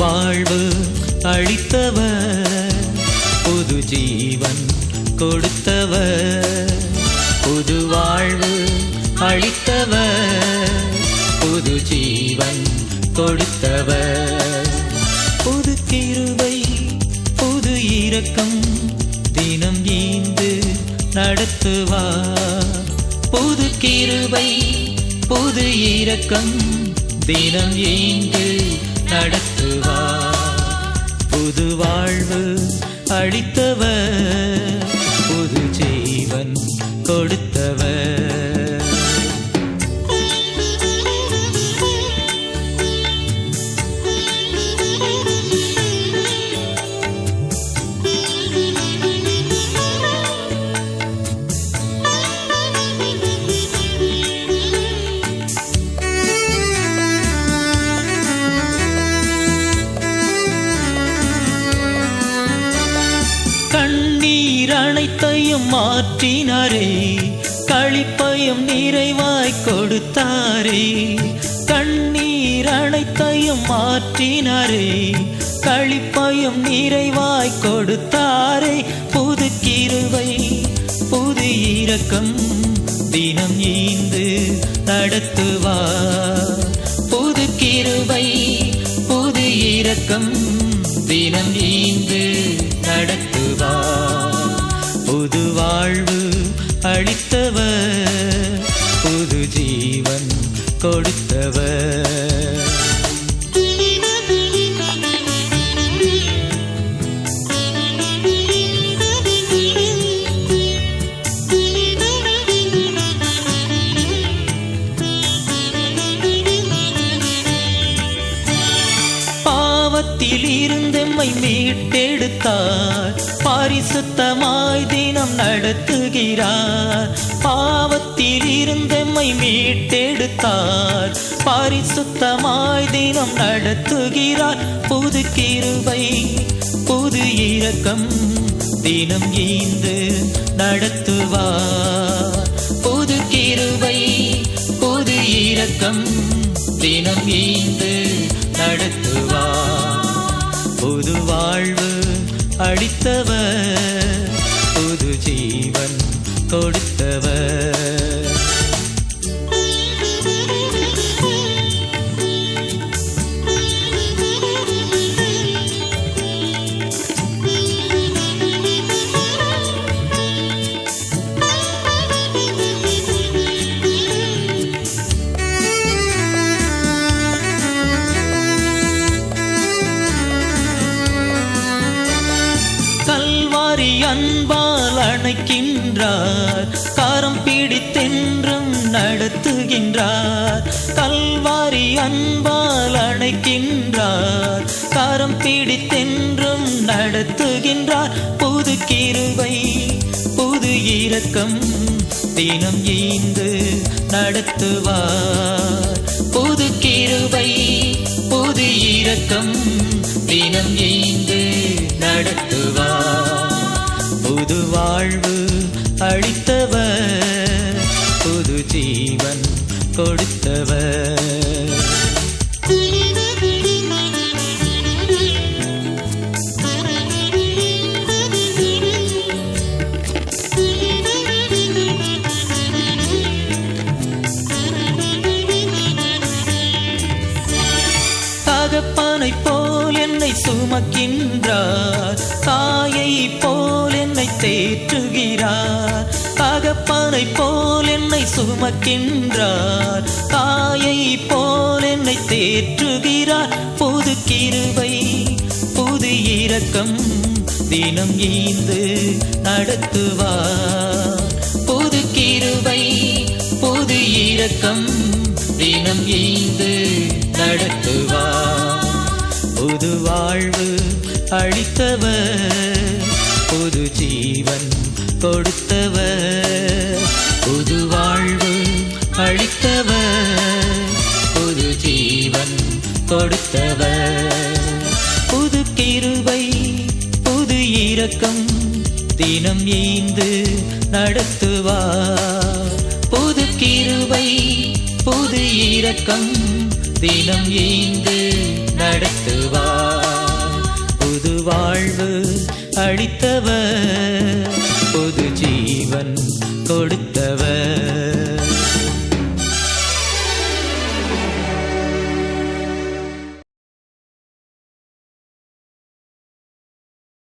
வாழ்வு அளித்தவர். புது ஜீவன் கொடுத்தவர். புது வாழ்வு அளித்தவர். புது ஜீவன் கொடுத்தவர். புது கிருவை புது இரக்கம் தினம் ஈந்து நடத்துவார். புது கிருவை புது இரக்கம் தினம் ஈந்து நடத்துவார். புது வாழ்வு அளித்தவர் புது ஜீவன் கொடுத்தவர். அனைத்தையும் மாற்றினாரே. கழிப்பையும் நிறைவாய் கொடுத்தாரே. கண்ணீர் அனைத்தையும் மாற்றினாரே. கழிப்பையும் நிறைவாய் கொடுத்தாரே. புது கிருவை புது இரக்கம் கொடுத்து பாவத்தில் இருந்தெம்மை மீட்டெடுத்தார். பாரிசுத்தமாய் தினம் நடத்துகிறார். பாவத்தில் இருந்தெம்மை மீட்டெடுத்தார். பாரிசுத்தமாய் தினம் நடத்துகிறார். புது கிருபை புது இரக்கம் தினம் ஈந்து நடத்துவார். புது வாழ்வு அடித்தவர். புது ஜீவன் கொடுத்தவர். அன்பால் அணைக்கின்றார். கரம் பிடித்தென்றும் நடத்துகின்றார். கல்வாரி அன்பால் அணைக்கின்றார். கரம் பிடித்தென்றும் நடத்துகின்றார். புது கிருவை புது இரக்கம் தினம் ஈந்து நடத்துவார். புது கிருவை புது இரக்கம் தினம் ஈந்து நடத்துவார். வாழ்வு அளித்தவர். புது ஜீவன் கொடுத்தவர். தகப்பானை போல் என்னை சுமக்கின்றார். தாயை போல் என்னை தேற்றுகிறார். தகப்பனை போல் என்னை சுமக்கின்றார். தாயை போல் என்னை தேற்றுகிறார். புது கிருவை புது இரக்கம் தினம் ஈந்து நடத்துவார். புது கிருவை புது இரக்கம் தினம் ஈந்து நடத்துவார். புது வாழ்வு அளித்தவர். புது ஜீவன் கொடுத்தவர். புது வாழ்வு அளித்தவர். புது ஜீவன் கொடுத்தவர். புது கிருவை புது இரக்கம் தினம் ஈந்து நடத்துவார். புது கிருவை புது இரக்கம் தினம் ஈந்து நடத்துவார். புது வாழ்வு அளித்தவர் பொது ஜீவன் கொடுத்த